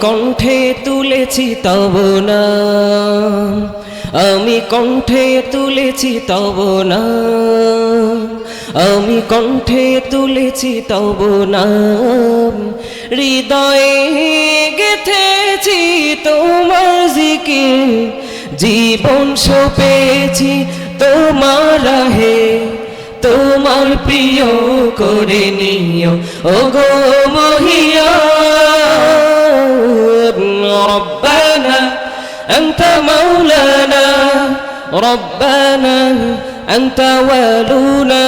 কণ্ঠে তুলেছি তব নাম। আমি কণ্ঠে তুলেছি তব নাম। আমি কণ্ঠে তুলেছি তব নাম। হৃদয়ে গেথেছি তোমার জিকির। জীবন সপেছি তোমার রাহে। তোমার প্রিয় করে নিও। ও গো أنت مولانا ربنا أنت والونا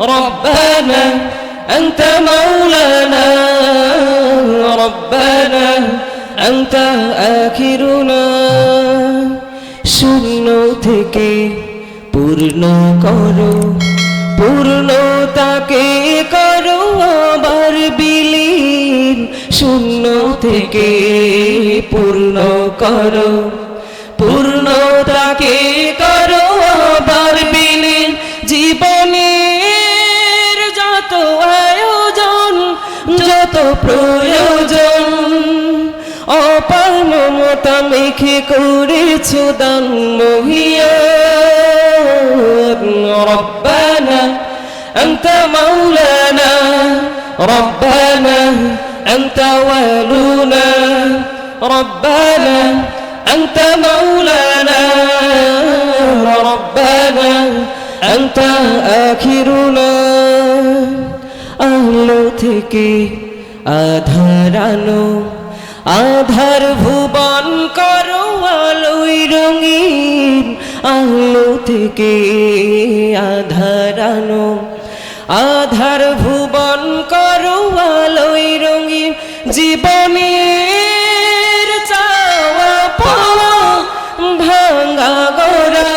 ربنا أنت مولانا ربنا أنت آخرنا শূন্য থেকে পূর্ণ করো পূর্ণতাকে করো শূন্য থেকে পূর্ণ করো পূর্ণতাকে করো আবার বিলীন জীবনের যত আয়োজন যত প্রয়োজন অপার মমতা মেখে করেছ দান মহিয়া রব্বানা أنت مولانا ربنا أنت والونا ربنا أنت مولانا ربنا أنت آخرنا আলো থেকে আধার আলো আধার ভুবন করো আলোই রঙিন আলো থেকে আধার আলো আধার ভুবন করো আলোই রঙিন জীবনের চাওয়া পাওয়া ভাঙা গোরা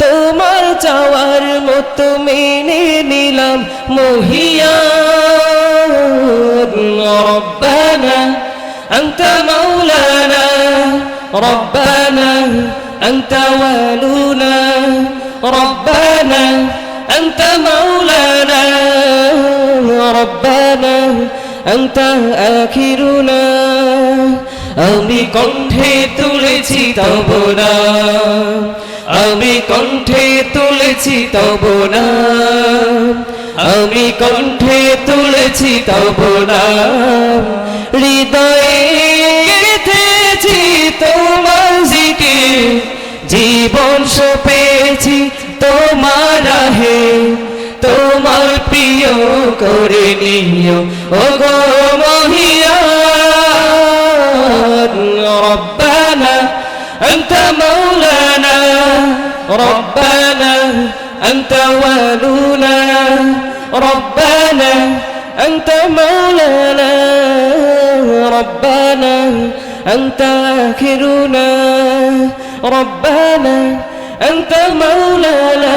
তোমার চাওয়ার মতো মেনে নিলাম মহিয়া রব্বানা أنت مولانا ربنا أنت والونا ربنا أنت مولانا ربنا আন্তা আখিরুনা। আমি কণ্ঠে তুলেছি তব না আমি কণ্ঠে তুলেছি তব না আমি কণ্ঠে তুলেছি তব না হৃদয়ে তোমার জিকে জীবন সপেছি তোমার হে তোমার প্রিয় করে নিও ও গো মহিয়া ربنا أنت مولانا ربنا أنت والونا ربنا أنت مولانا ربنا أنت آخرنا ربنا أنت مولانا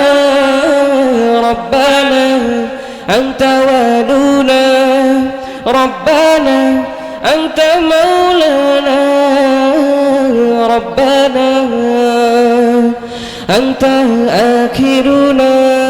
ربنا أنت والونا ربنا أنت مولانا ربنا أنت آخرنا